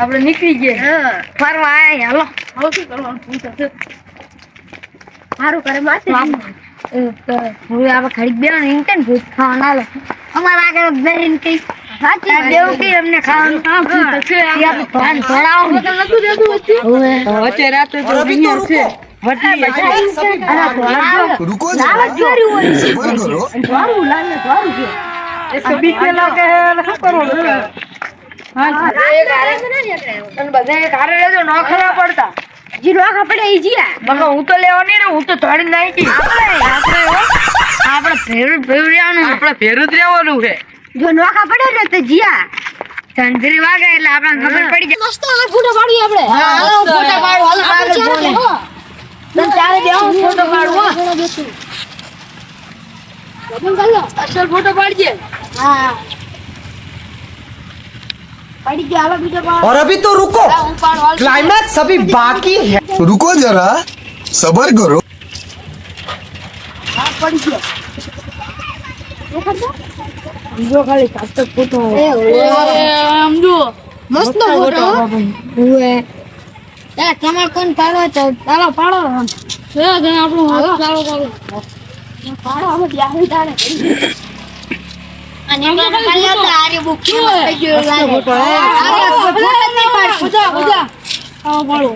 આપણે નીકળી ગયા. ફરવા આય હાલો. હવે શું કરવાનું? પૂછે સારું કરે માથે હવે આપણે ખરીદ બે ઇન્ટન ભૂત ખાવાનું હાલો? અમારા આગળ બેરીને કઈ દેવું કઈ અમને ખાવાનું? છે આપણે. ભાન ભણાવો વચ્ચે. રાતે જો બિહાર છે. રૂકો. લાલચ વાળી હોય છે. વારું લાલચ વારું છે. जरा सबर करो દ્વારું લાલે દ્વારું છે એક તો બીક લાગે હે અને શું કરવાનું છે? હા અને બધા એક હારે રહેજો ન ખરા પડતા જી રોખા પડે ઈ જીયા બાપા હું તો લેવા નહીં ને હું તો ધોડી નાખી આપણે આપણે ફેવરેટ ફેવરેટ આપણે ભેરું જ રહેવાનું છે જો નોખા પડે ને તો જીયા ચંદ્રી વાગે એટલે આપણને ખબર પડી જાય મસ્ત અમે ફોટો પાડી આપણે હા, હાલો, ફોટો પાડો, હાલો, આગળ બોલે. તને ચાલે દેવો ફોટો પાડવો અસલ ફોટો પાડજે હા પડી ગયા હાલો બીજો પાડો और अभी तो रुको હું પાડો હાલ. क्लाइमैक्स अभी बाकी है रुको जरा सबर करो હા પડી ગયો દેખાડજો? જો ખાલી સાત ફોટો એ ઓય. આમ જો મસ્ત ફોટો હો. હુએ એ તમારે કોણ પાડો તો ચાલો પાડો એ ગણ આપણું હાલો. ચાલો ચાલો પાડો અમે બેહી તાણે અને એમને ખાલી આપણે આરી બુક કેવો થઈ ગયો લાગે ફોટો, હે? આરે ફોટો નહીં પાડ પૂજા પૂજા આવો પાડો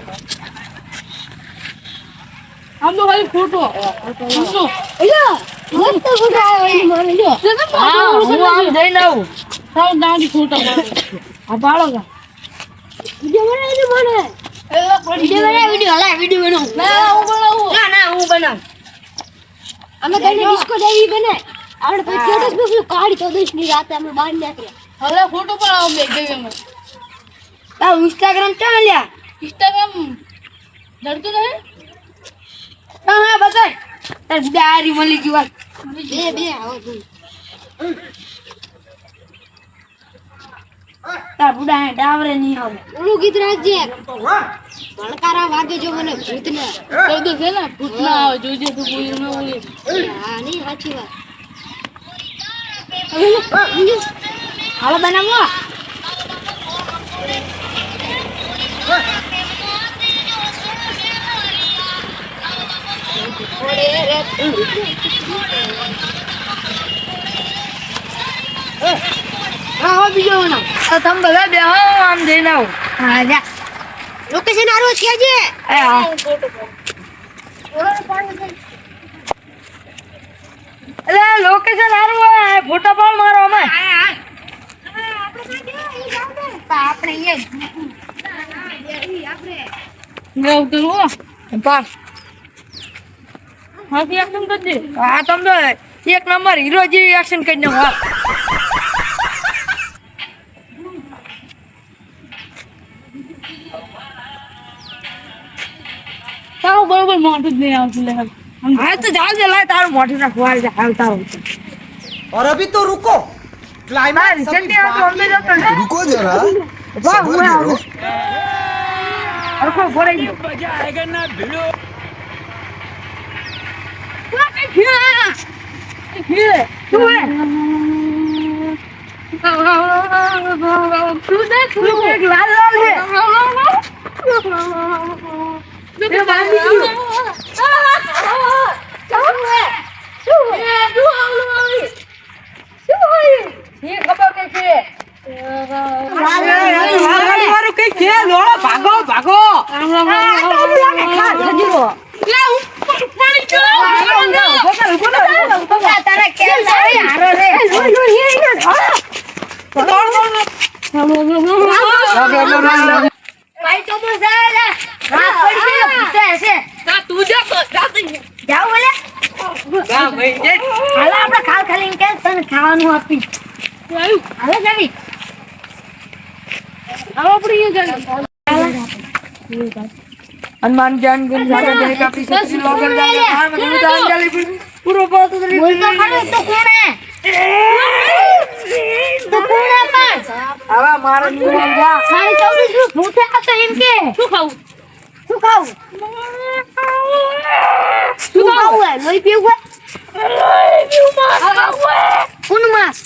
આમ તો ખાલી ફોટો. આમ તો મસ્ત ફોટો આવે. મને જો. હા હું આમ જઈને આવું. સાવ દાંડી ફોટો આ પાડો કા વિડિયો બનાવી દે મને. વિડિયો બનાવ વિડિયો. હલા વિડિયો બનાવ. ના હું બનાવું. ના ના હું બનાવ. અમે કઈને ડિસ્કો દેવી બને આપણે પછી સ્ટેટસ મૂક્યું કાઢી તો ની રાતે અમે બહાર નીકળ્યા. હવે ફોટો પડાવો બે ગઈ અમે તા ઇન્સ્ટાગ્રામ ચાલે લ્યા? ઇન્સ્ટાગ્રામ ડરતું નહીં હા હા બતાય. તાર ડાયરી મળી ગઈ વાત. બે બે આવો તું તાર બુડા હે ડાવરે નહીં આવે ઓલું ગીત રાખજે. ભણકારા વાગે જો મને ભૂત ને કહી દે છે ને ભૂત ના આવે જોજે તું કોઈ ન બોલી હા નહીં સાચી વાત. હાલો બનાવો હા હા બીજો બનાવ તમે બધા બે આમ જઈને આવો હા જા. લોકેશન આરો છે આજે હા. એટલે લોકેશન ફોટો પણ મારો અમે. આપણે હા? તમે એક નંબર હીરો જેવી એક્શન કરી નાખો. તારું બરોબર મોઢું જ નહીં આવતું લે. હા તો જાવ જે લાય તારું મોઢું ના ખવાય છે હાલ તારું. और अभी तो रुको क्लाइमैक्स रुको जरा वाह हुआ रुको बोले मजा आएगा ना भिड़ो तू देख तू देख लाल लाल है એ ખબર કઈ છે? કઈ છે? લોડો ભાગો ભાગો. તારા કેમ તારે હારો રે ભાઈ તો બસ આ લે. રાત પડી ગઈ ને ભૂતે હશે. જાઓ બોલે. હાલો આપણે ખાલ ખાલી કે તને ખાવાનું આપી હાલો હનુમાન જાન ગન સાગર જય કાપી સતી લોગર જાન પૂરો ખરો તો કોણ હે? તો કોણ હે પણ? હવે મારા નિવાન જા સાડી ચૌદીસનું ભૂતે હતો એમ કે. શું ખાવું? શું ખાવું? શું ખાવું? લોહી પીવું હે કોનું માંસ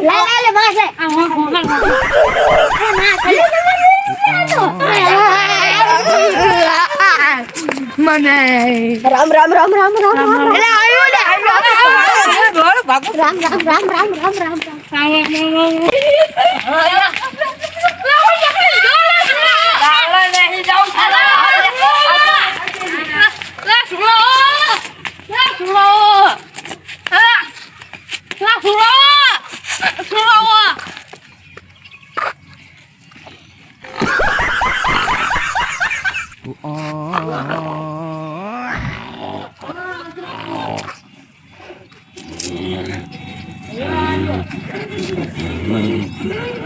લા લા લે માસ લે આ હું હું હું ના ખાલી મને રામ રામ રામ રામ રામ રામ એટલે આવ્યું ને આવ્યું ભાગો રામ રામ રામ રામ રામ રામ રામ Thank